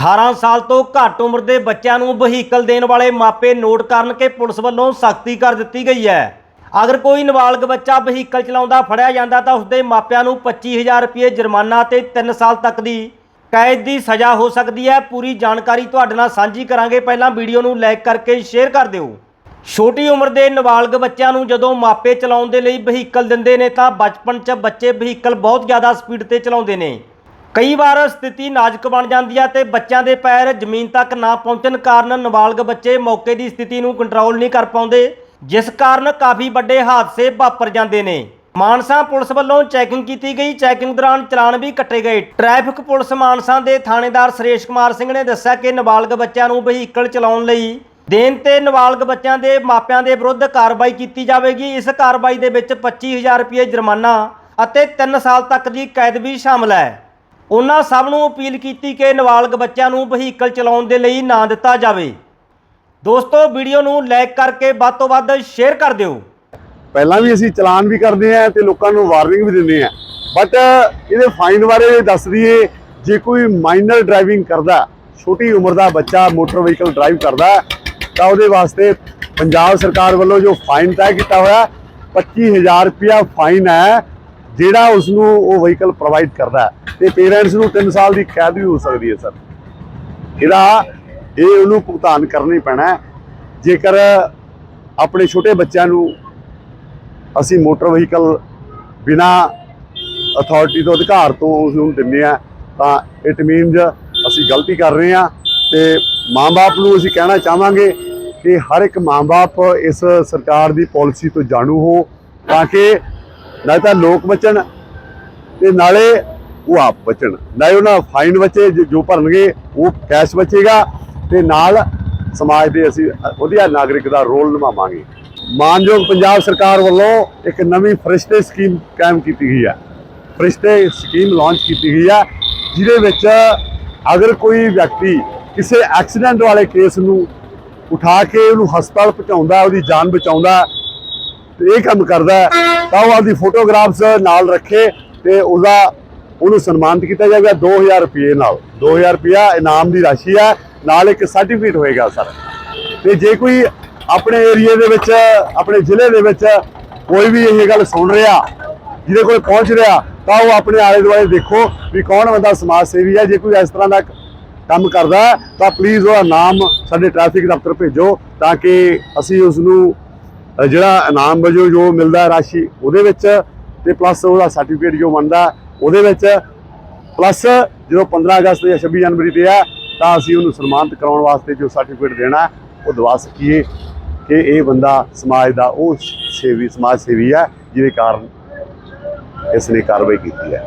18 ਸਾਲ ਤੋਂ ਘੱਟ ਉਮਰ ਦੇ ਬੱਚਿਆਂ ਨੂੰ ਵਹੀਕਲ ਦੇਣ ਵਾਲੇ ਮਾਪੇ ਨੋਟ ਕਰਨ ਕਿ ਪੁਲਿਸ ਵੱਲੋਂ ਸਖਤੀ ਕਰ ਦਿੱਤੀ ਗਈ ਹੈ। ਅਗਰ ਕੋਈ ਨਾਬਾਲਗ ਬੱਚਾ ਵਹੀਕਲ ਚਲਾਉਂਦਾ ਫੜਿਆ ਜਾਂਦਾ ਤਾਂ ਉਸਦੇ ਮਾਪਿਆਂ ਨੂੰ 25000 ਰੁਪਏ ਜੁਰਮਾਨਾ ਤੇ 3 ਸਾਲ ਤੱਕ ਦੀ ਕੈਦ ਦੀ ਸਜ਼ਾ ਹੋ ਸਕਦੀ ਹੈ। ਪੂਰੀ ਜਾਣਕਾਰੀ ਤੁਹਾਡੇ ਨਾਲ ਸਾਂਝੀ ਕਰਾਂਗੇ। ਪਹਿਲਾਂ ਵੀਡੀਓ ਨੂੰ ਲਾਈਕ ਕਰਕੇ ਸ਼ੇਅਰ ਕਰ ਦਿਓ। ਛੋਟੀ ਉਮਰ ਦੇ ਨਾਬਾਲਗ ਬੱਚਿਆਂ ਨੂੰ ਜਦੋਂ ਮਾਪੇ ਚਲਾਉਣ ਦੇ ਲਈ ਵਹੀਕਲ ਦਿੰਦੇ ਨੇ ਤਾਂ ਬਚਪਨ 'ਚ ਬੱਚੇ ਵਹੀਕਲ ਬਹੁਤ ਜ਼ਿਆਦਾ ਸਪੀਡ ਤੇ ਚਲਾਉਂਦੇ ਨੇ। ਕਈ ਵਾਰ ਸਥਿਤੀ ਨਾਜ਼ੁਕ ਬਣ ਜਾਂਦੀ ਹੈ ਤੇ ਬੱਚਿਆਂ ਦੇ ਪੈਰ ਜ਼ਮੀਨ ਤੱਕ ਨਾ ਪਹੁੰਚਣ ਕਾਰਨ ਨਾਬਾਲਗ ਬੱਚੇ ਮੌਕੇ ਦੀ ਸਥਿਤੀ ਨੂੰ ਕੰਟਰੋਲ ਨਹੀਂ ਕਰ ਪਾਉਂਦੇ, ਜਿਸ ਕਾਰਨ ਕਾਫੀ ਵੱਡੇ ਹਾਦਸੇ ਵਾਪਰ ਜਾਂਦੇ ਨੇ। ਮਾਨਸਾ ਪੁਲਿਸ ਵੱਲੋਂ ਚੈਕਿੰਗ ਕੀਤੀ ਗਈ। ਚੈਕਿੰਗ ਦੌਰਾਨ ਚਲਾਨ ਵੀ ਕੱਟੇ ਗਏ। ਟ੍ਰੈਫਿਕ ਪੁਲਿਸ ਮਾਨਸਾ ਦੇ ਥਾਣੇਦਾਰ ਸੁਰੇਸ਼ ਕੁਮਾਰ ਸਿੰਘ ਨੇ ਦੱਸਿਆ ਕਿ ਨਾਬਾਲਗ ਬੱਚਿਆਂ ਨੂੰ ਵਹੀਕਲ ਚਲਾਉਣ ਲਈ ਦੇਣ ਤੇ ਨਾਬਾਲਗ ਬੱਚਿਆਂ ਦੇ ਮਾਪਿਆਂ ਦੇ ਵਿਰੁੱਧ ਕਾਰਵਾਈ ਕੀਤੀ ਜਾਵੇਗੀ। ਇਸ ਕਾਰਵਾਈ ਦੇ ਵਿੱਚ 25000 ਰੁਪਏ ਜੁਰਮਾਨਾ ਅਤੇ 3 ਸਾਲ ਤੱਕ ਦੀ ਕੈਦ ਵੀ ਸ਼ਾਮਲ ਹੈ। ਉਹਨਾਂ ਸਭ ਨੂੰ ਅਪੀਲ ਕੀਤੀ ਕਿ ਨਾਬਾਲਗ ਬੱਚਿਆਂ ਨੂੰ ਵਹੀਕਲ ਚਲਾਉਣ ਦੇ ਲਈ ਨਾ ਦਿੱਤਾ ਜਾਵੇ। ਦੋਸਤੋ, ਵੀਡੀਓ ਨੂੰ ਲਾਈਕ ਕਰਕੇ ਵੱਧ ਤੋਂ ਵੱਧ ਸ਼ੇਅਰ ਕਰ ਦਿਓ। ਪਹਿਲਾਂ ਵੀ ਅਸੀਂ ਚਲਾਨ ਵੀ ਕਰਦੇ ਆ ਤੇ ਲੋਕਾਂ ਨੂੰ ਵਾਰਨਿੰਗ ਵੀ ਦਿੰਦੇ ਆ ਬਟ ਇਹਦੇ ਫਾਈਨ ਬਾਰੇ ਦੱਸ ਦਈਏ, ਜੇ ਕੋਈ ਮਾਈਨਰ ਡਰਾਈਵਿੰਗ ਕਰਦਾ, ਛੋਟੀ ਉਮਰ ਦਾ ਬੱਚਾ ਮੋਟਰ ਵਹੀਕਲ ਡਰਾਈਵ ਕਰਦਾ, ਤਾਂ ਉਹਦੇ ਵਾਸਤੇ ਪੰਜਾਬ ਸਰਕਾਰ ਵੱਲੋਂ ਜੋ ਫਾਈਨ ਤੈਅ ਕੀਤਾ ਹੋਇਆ 25000 ਰੁਪਇਆ ਫਾਈਨ ਹੈ। ਜਿਹੜਾ ਉਸ ਨੂੰ ਉਹ ਵਹੀਕਲ ਪ੍ਰੋਵਾਈਡ ਕਰਦਾ ਹੈ, ਤੇ ਪੇਰੈਂਟਸ ਨੂੰ 3 ਸਾਲ ਦੀ ਕੈਦ ਵੀ ਹੋ ਸਕਦੀ ਹੈ ਸਰ। ਇਹਦਾ ਇਹ ਉਹਨੂੰ ਭੁਗਤਾਨ ਕਰਨੀ ਪੈਣਾ ਜੇਕਰ ਆਪਣੇ ਛੋਟੇ ਬੱਚਿਆਂ ਨੂੰ ਅਸੀਂ ਮੋਟਰ ਵਹੀਕਲ ਬਿਨਾ ਅਥਾਰਟੀ ਤੋਂ, ਅਧਿਕਾਰ ਤੋਂ ਉਸ ਨੂੰ ਦਿੰਦੇ ਆ ਤਾਂ ਇਟ ਮੀਨਸ ਅਸੀਂ ਗਲਤੀ ਕਰ ਰਹੇ ਆ ਤੇ ਮਾਂ-ਬਾਪ ਨੂੰ ਅਸੀਂ ਕਹਿਣਾ ਚਾਹਾਂਗੇ ਕਿ ਹਰ ਇੱਕ ਮਾਂ-ਬਾਪ ਇਸ ਸਰਕਾਰ ਦੀ ਪਾਲਿਸੀ ਤੋਂ ਜਾਣੂ ਹੋ, ਤਾਂ ਕਿ ਨਾ ਤਾਂ ਲੋਕ ਬਚਣ ਤੇ ਨਾਲੇ ਉਹ ਆਪ ਬਚਣ। ਨਾਲੇ ਉਹਨਾਂ ਫਾਈਨ ਬਚੇ, ਜੋ- ਭਰਨਗੇ, ਉਹ ਕੈਸ਼ ਬਚੇਗਾ। ਤੇ ਨਾਲ ਸਮਾਜ ਦੇ ਅਸੀਂ ਵਧੀਆ ਨਾਗਰਿਕ ਦਾ ਰੋਲ ਨਿਭਾਵਾਂਗੇ। ਮਾਨਯੋਗ ਪੰਜਾਬ ਸਰਕਾਰ ਵੱਲੋਂ ਇੱਕ ਨਵੀਂ ਫਰਿਸ਼ਤੇ ਸਕੀਮ ਕਾਇਮ ਕੀਤੀ ਗਈ ਹੈ। ਫਰਿਸ਼ਤੇ ਸਕੀਮ ਲਾਂਚ ਕੀਤੀ ਗਈ ਹੈ, ਜਿਹਦੇ ਵਿੱਚ ਅਗਰ ਕੋਈ ਵਿਅਕਤੀ ਕਿਸੇ ਐਕਸੀਡੈਂਟ ਵਾਲੇ ਕੇਸ ਨੂੰ ਉਠਾ ਕੇ ਉਹਨੂੰ ਹਸਪਤਾਲ ਪਹੁੰਚਾਉਂਦਾ, ਉਹਦੀ ਜਾਨ ਬਚਾਉਂਦਾ ਇਹ ਕੰਮ ਕਰਦਾ ਤਾਂ ਉਹ ਆਪਦੀ ਫੋਟੋਗ੍ਰਾਫਸ ਨਾਲ ਰੱਖੇ ਤੇ ਉਹਦਾ ਉਹਨੂੰ ਸਨਮਾਨਿਤ ਕੀਤਾ ਜਾਏਗਾ 2000 ਰੁਪਏ ਨਾਲ। 2000 ਰੁਪਇਆ ਇਨਾਮ ਦੀ ਰਾਸ਼ੀ ਹੈ, ਨਾਲ ਇੱਕ ਸਰਟੀਫਿਕੇਟ ਹੋਏਗਾ ਸਰ। ਤੇ ਜੇ ਕੋਈ ਆਪਣੇ ਏਰੀਆ ਦੇ ਵਿੱਚ, ਆਪਣੇ ਜ਼ਿਲ੍ਹੇ ਦੇ ਵਿੱਚ ਕੋਈ ਵੀ ਇਹ ਗੱਲ ਸੁਣ ਰਿਹਾ, ਜਿਹਦੇ ਕੋਲ ਪਹੁੰਚ ਰਿਹਾ, ਤਾਂ ਉਹ ਆਪਣੇ ਆਲੇ ਦੁਆਲੇ ਦੇਖੋ ਵੀ ਕੌਣ ਬੰਦਾ ਸਮਾਜ ਸੇਵੀ ਹੈ। ਜੇ ਕੋਈ ਇਸ ਤਰ੍ਹਾਂ ਦਾ ਕੰਮ ਕਰਦਾ ਤਾਂ ਪਲੀਜ਼ ਉਹਦਾ ਨਾਮ ਸਾਡੇ ਟ੍ਰੈਫਿਕ ਦਫ਼ਤਰ ਭੇਜੋ, ਤਾਂ ਕਿ ਅਸੀਂ ਉਸ ਨੂੰ ਜਿਹੜਾ ਇਨਾਮ ਵਜੋਂ ਜੋ ਮਿਲਦਾ ਰਾਸ਼ੀ ਉਹਦੇ ਵਿੱਚ ਤੇ ਪਲੱਸ ਉਹਦਾ ਸਰਟੀਫਿਕੇਟ ਜੋ ਬਣਦਾ, ਉਹਦੇ ਵਿੱਚ ਪਲੱਸ ਜਦੋਂ 15 ਅਗਸਤ ਜਾਂ 26 ਜਨਵਰੀ ਤੇ ਹੈ ਤਾਂ ਅਸੀਂ ਉਹਨੂੰ ਸਨਮਾਨਿਤ ਕਰਾਉਣ ਵਾਸਤੇ ਜੋ ਸਰਟੀਫਿਕੇਟ ਦੇਣਾ, ਉਹ ਦਵਾ ਸਕੀਏ ਕਿ ਇਹ ਬੰਦਾ ਸਮਾਜ ਦਾ ਉਹ ਸੇਵੀ, ਸਮਾਜ ਸੇਵੀ ਹੈ, ਜਿਹਦੇ ਕਾਰਨ ਇਸ ਨੇ ਕਾਰਵਾਈ ਕੀਤੀ ਹੈ।